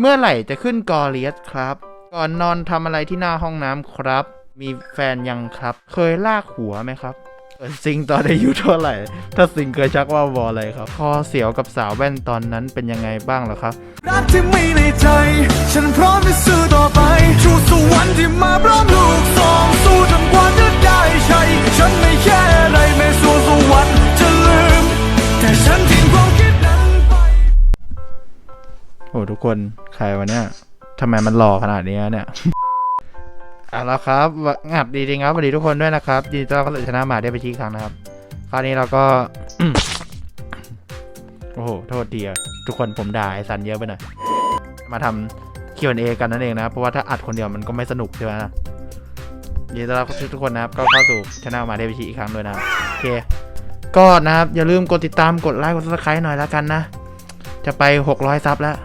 เมื่อไหร่จะขึ้นกอเลียสครับ ก่อนนอนทำอะไรที่หน้าห้องน้ำครับ มีแฟนยังครับ เคยลากหัวไหมครับเกิดซิงตอนอายุเท่าไหร่ ถ้าซิงเคยชักว่าวออะไรครับพอเสียวกับสาวแว่นตอนนั้นเป็นยังไงบ้างเหรอครับ รักที่มีในใจ ฉันพร้อมจะสู้ต่อ กคนใครวะเนี่ยทำไมมันหล่อขนาดนี้เนี่ยเอาละครับงับดีจริงครับสวัสดีทุกคนด้วยนะครับยินดีต้อนรับเข้าสู่ชนะหมาได้ไปทีครั้งนะครับ คราวนี้เราก็ โอ้โห โทษทีอะทุกคนผมด่าไอ้ซันเยอะไปหน่อย มาทำ Q&A กันนั่นเองนะ เพราะว่าถ้าอัดคนเดียวมันก็ไม่สนุกใช่ไหมนะยินดีต้อนรับทุกคนนะครับ ก็เข้าสู่ช anel มาได้ไปทีอีกครั้งด้วยนะครับโอเค ก็นะครับอย่าลืมกดติดตามกดไลค์กด subscribe หน่อยแล้วกันนะ จะไป 600ซับแล้ว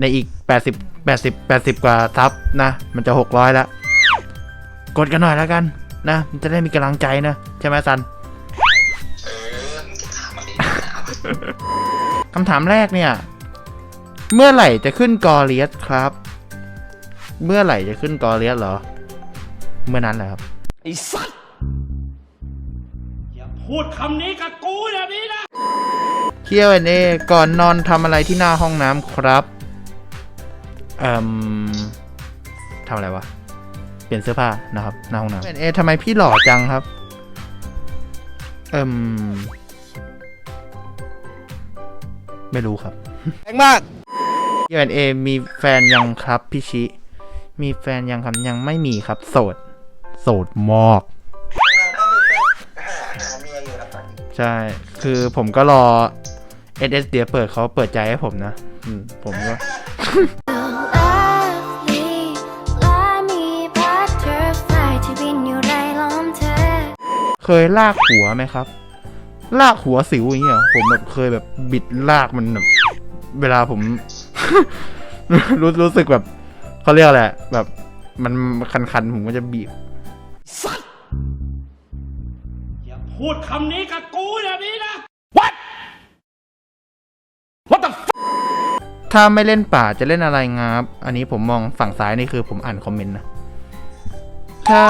ในอีก 80 80 80 กว่าซับนะ มันจะ 600 แล้ว กดกันหน่อยแล้วกันนะ มันจะได้มีกำลังใจนะ ใช่ไหมซันคำถามแรกเนี่ย เมื่อไหร่จะขึ้นกอเลียสครับ เมื่อไหร่จะขึ้นกอเลียสเหรอ เมื่อนั้นแหละครับ ไอ้สัตว์อย่าพูดคำนี้กับกูอย่างนี้นะเคียวเอก่อนนอนทำอะไรที่หน้าห้องน้ำครับ เอ่มทำอะไรวะ เปลี่ยนเสื้อผ้านะครับหน้าห้องน้ำเอทำไมพี่หล่อจังครับ เอ่มไม่รู้ครับแรงมากเคียวเอมีแฟนยังครับพี่ชิ มีแฟนยังครับยังไม่มีครับ โสด โสดมากใช่ คือผมก็รอ SS เดียเปิดเขาเปิดใจให้ผมนะ อืม ผมก็ เคยลากหัวไหมครับ ลากหัวสิวอย่างเงี้ยเหรอผมแบบเคยแบบบิดลากมันแบบเวลาผม รู้รู้สึกแบบเขาเรียกอะไรอะแบบ มันคันๆผมก็จะบีบสัตว์อย่าพูดคำนี้กับกูอย่างนี้นะถ้าไม่เล่นป่าจะเล่นอะไรงับ อันนี้ผมมองฝั่งซ้ายนี่คือผมอ่านคอมเมนต์นะ ถ้า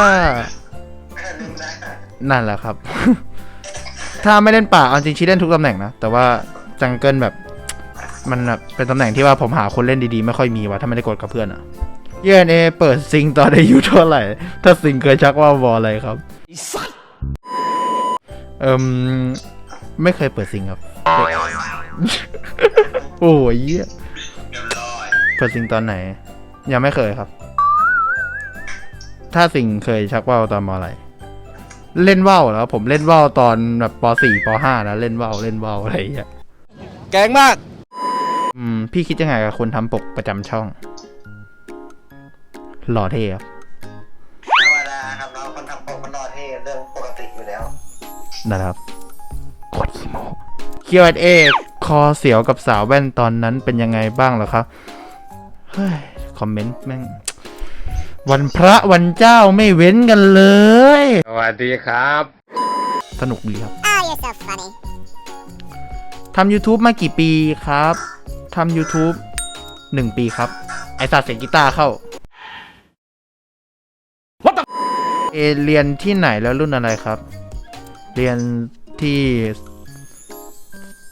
นั่นแหละครับ ถ้าไม่เล่นป่าเอาจริงชี้เล่นทุกตำแหน่งนะ แต่ว่าจังเกิลแบบ มันแบบเป็นตำแหน่งที่ว่าผมหาคนเล่นดีๆ ไม่ค่อยมีว่ะถ้าไม่ได้กดกับเพื่อนอะเยนเอเปิดซิงตอนอายุเท่าไหร่ ถ้าซิงเคยชักว่าวออะไรครับไอสัตเอิมไม่เคยเปิดซิงครับ โอ้ยเหี้ยเปิดซิงตอนไหน ยังไม่เคยครับ ถ้าซิงเคยชักว่าวตอนมอะไร เล่นว่าวแล้วผมเล่นว่าวตอนแบบปสี่ปห้านะเล่นว่าวเล่นว่าวอะไรอย่างเงี้ยแกงมาก อืมพี่คิดยังไงกับคนทำปกประจำช่อง หล่อเท่ครับธรรมดาครับเราคนทำปกมันรอเท่เรื่องปกติอยู่แล้ว นะครับกดขี้โม Q&A คอเสียวกับสาวแว่นตอนนั้นเป็นยังไงบ้างเหรอครับ เฮ้ย คอมเมนต์แม่ง วันพระวันเจ้าไม่เว้นกันเลย สวัสดีครับ สนุกดีครับ Oh you're so funny ทำ YouTube มากี่ปีครับทำ YouTube หนึ่งปีครับ ไอสัตว์เสียงกีตาร์เข้าเอเรียนที่ไหนแล้วรุ่นอะไรครับ เรียนที่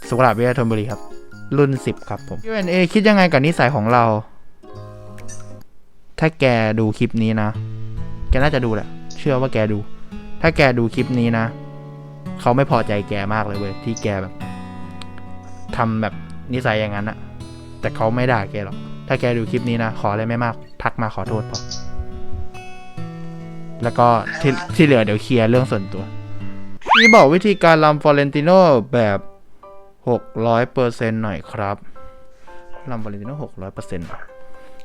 สุขลาบวิทยาธนบุรีครับ รุ่นสิบครับผม Q&A คิดยังไงกับนิสัยของเรา ถ้าแกดูคลิปนี้นะ แกน่าจะดูแหละ เชื่อว่าแกดู ถ้าแกดูคลิปนี้นะ เขาไม่พอใจแกมากเลยเว้ย ที่แกแบบทำแบบนิสัยอย่างนั้นอะแต่เขาไม่ด่าแกหรอก ถ้าแกดูคลิปนี้นะ ขออะไรไม่มาก ทักมาขอโทษพอแล้วก็ที่ที่เหลือเดี๋ยวเคลียร์เรื่องส่วนตัวพี่บอกวิธีการลำฟอเรนติโนแบบหกร้อยเปอร์เซ็นหน่อยครับลำฟอเรนติโนหกร้อยเ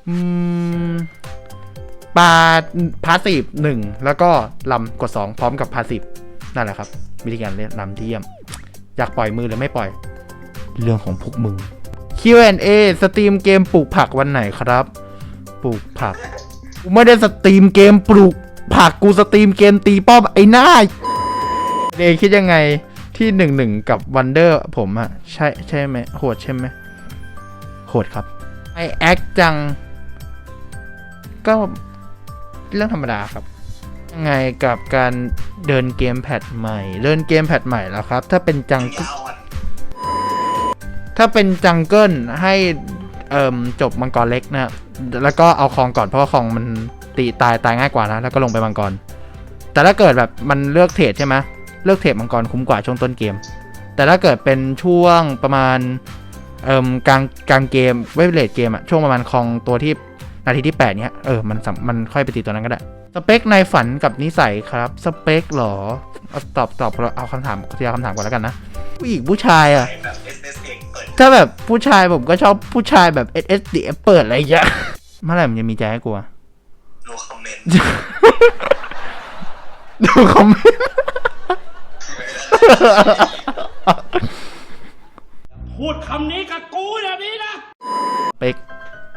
ปอร์เซ็นต์อืมปาพาสซีฟหนึ่งแล้วก็ลำกดสองพร้อมกับพาสซีฟนั่นแหละครับ วิธีการเล่นลำที่เยี่ยม อยากปล่อยมือหรือไม่ปล่อย เรื่องของพวกมึง Q&A สตรีมเกมปลูกผักวันไหนครับ ปลูกผักกูไม่ได้สตรีมเกมปลูกผักกูสตรีมเกมตีป้อมไอ้หน้าเดย์คิดยังไงที่หนึ่งหนึ่งกับวันเดอร์ผมอะใช่ใช่ไหมโหดใช่ไหมโหดครับไอแอคจัง ก็เรื่องธรรมดาครับยังไงกับการเดินเกมแพทใหม่เดินเกมแพทใหม่แล้วครับ ถ้าเป็นจังยาวอะถ้าเป็นจังเกิลให้เอ่มจบมังกรเล็กนะแล้วก็เอาคองก่อนเพราะว่าคองมันตีตายตายง่ายกว่านะ แล้วก็ลงไปมังกร แต่ถ้าเกิดแบบมันเลือกเทรดใช่ไหมเลือกเทรดมังกรคุ้มกว่าช่วงต้นเกม แต่ถ้าเกิดเป็นช่วงประมาณเอ่มกลางกลางเกมเวฟเลดเกมอะช่วงประมาณคองตัวที่ นาทีที่ 8 เนี้ยเออมันสำมันค่อยไปตีตัวนั้นก็ได้ สเปคในฝันกับนิสัยครับ สเปคเหรอเอาตอบตอบเอาคำถามทีละคำถามก่อนแล้วกันนะผู้หญิงผู้ชายอะแบบ S S X เปิดถ้าแบบผู้ชายผมก็ชอบผู้ชายแบบ S S D F เปิดอะไรอย่างเงี้ยเมื่อไหร่มันจะมีใจให้กูอะดูคอมเมนต์ดูคอมเมนต์พูดคำนี้กับกูแบบนี้นะ เป็ก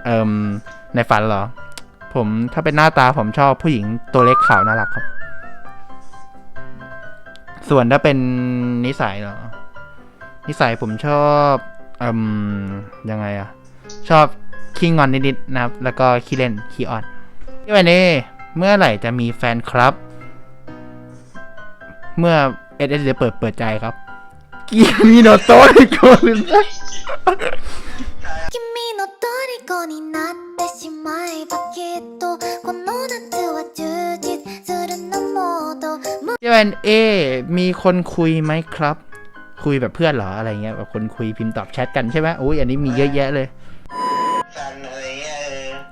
เอ่มในฝันเหรอ ผมถ้าเป็นหน้าตาผมชอบผู้หญิงตัวเล็กขาวน่ารักครับ ส่วนถ้าเป็นนิสัยเหรอ นิสัยผมชอบเอ่มยังไงอะชอบขี้งอนนิดๆนะครับ แล้วก็ขี้เล่นขี้อ่อนพี่วันนี้เมื่อไหร่จะมีแฟนครับ เมื่อเอสเอสเปิดเปิดใจครับกิมิโนโตะอีกคนหนึ่ง君の虜になってしまえばきっとこの夏は充実するのもっと พี่แวนเอ มีคนคุยไหมครับ คุยแบบเพื่อนเหรออะไรเงี้ยแบบคนคุยพิมพ์ตอบแชทกันใช่ไหมอุ้ยอันนี้มีเยอะแยะเลย แฟนอะไรเงี้ย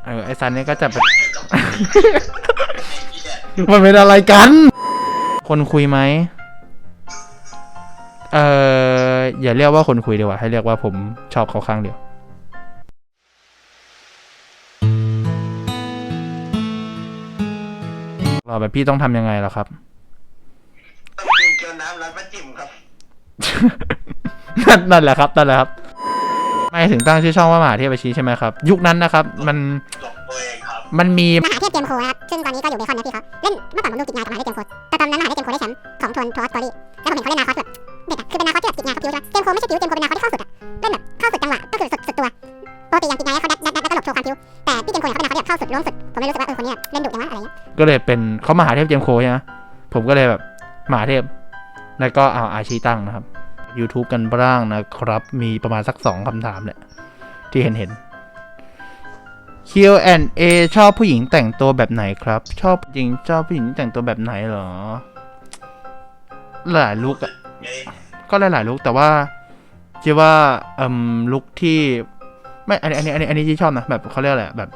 เออ เออไอซันเนี่ยก็จะแบบ ไอ้เหี้ย มันเป็นอะไรกัน คนคุยไหมเอออย่าเรียกว่าคนคุยดีกว่าให้เรียกว่าผมชอบเขาข้างเดียว รอแบบพี่ต้องทำยังไงล่ะครับต้องกินเกี๊ยวน้ำร้านป้าจิ๋มครับ นั่นนั่นแหละครับนั่นแหละครับ ไม่ถึงตั้งชื่อช่องว่ามหาเทพชีใช่ไหมครับ ยุคนั้นนะครับ มันหลบตัวเองครับ มันมีมหาเทพเกมโคครับซึ่งตอนนี้ก็อยู่เบคอนนะพี่เขาเล่นเมื่อก่อนผมดูกิจงานกับมหาเทพเกมโคแต่ตอนนั้นมหาเทพเกมโคได้แชมป์ของทวนทอสตอรี่แล้วผมเห็นเขาเล่นนาคอสแบบเด็กอะคือเป็นนาคอสที่แบบกิจงานเขาพิวใช่ไหมเกมโคไม่ใช่พิวเกมโคเป็นนาคอสที่เข้าสุดอะเล่นแบบเข้าสุดจังหวะก็คือสุดสุดตัวปกติอย่างกิจงานเขาดัดดัดดัดแล้วก็หลบโชว์ความพิวแต่พี่เกมโคเนี่ยเขาเป็นนาคอสที่แบบเข้าสุดล้วงสุดผมเลยรู้สึกว่าเออคนเนี้ยเล่นดุจังวะอะไรเงี้ยก็เลยเป็น เขามาหาเทพเจมโคใช่ไหมผมก็เลยแบบมหาเทพ แล้วก็เอาอาชีตั้งนะครับ YouTube กันบ้างนะครับ มีประมาณสักสองคำถามแหละที่เห็นเห็น Q&A ชอบผู้หญิงแต่งตัวแบบไหนครับ ชอบจริงชอบผู้หญิงแต่งตัวแบบไหนเหรอ หลายลุกอะก็หลายๆลุกแต่ว่าคิดว่าอ่มลุกที่ ไม่อันนี้อันนี้อันนี้อันนี้ที่ชอบนะแบบเขาเรียกอะไรแบบ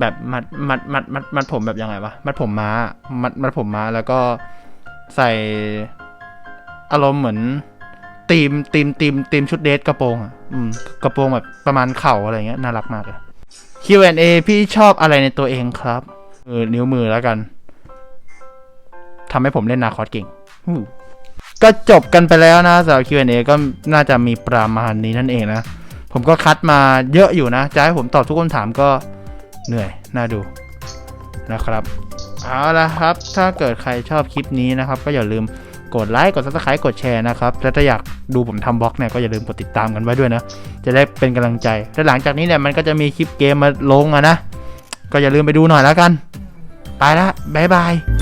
แบบมัดมัดมัดมัดมัดผมแบบยังไงวะมัดผมม้ามัดมัดผมม้าแล้วก็ใส่อารมณ์เหมือนตีมตีมตีมตีมชุดเดทกระโปรงอะอืมกระโปรงแบบประมาณเข่าอะไรเงี้ยน่ารักมากเลย Q&A พี่ชอบอะไรในตัวเองครับเออนิ้วมือแล้วกันทำให้ผมเล่นนาคอสเก่งก็จบกันไปแล้วนะสำหรับ Q&A ก็น่าจะมีประมาณนี้นั่นเองนะ ผมก็คัดมาเยอะอยู่นะ จะให้ผมตอบทุกคำถามก็เหนื่อย น่าดูนะครับ เอาละครับ ถ้าเกิดใครชอบคลิปนี้นะครับ ก็อย่าลืมกดไลค์ กด subscribe กดแชร์นะครับ และถ้าอยากดูผมทำบล็อกเนี่ย ก็อย่าลืมกดติดตามกันไว้ด้วยนะ จะได้เป็นกำลังใจ และหลังจากนี้เนี่ย มันก็จะมีคลิปเกมมาลงอะนะ ก็อย่าลืมไปดูหน่อยแล้วกัน ไปละบ๊ายบาย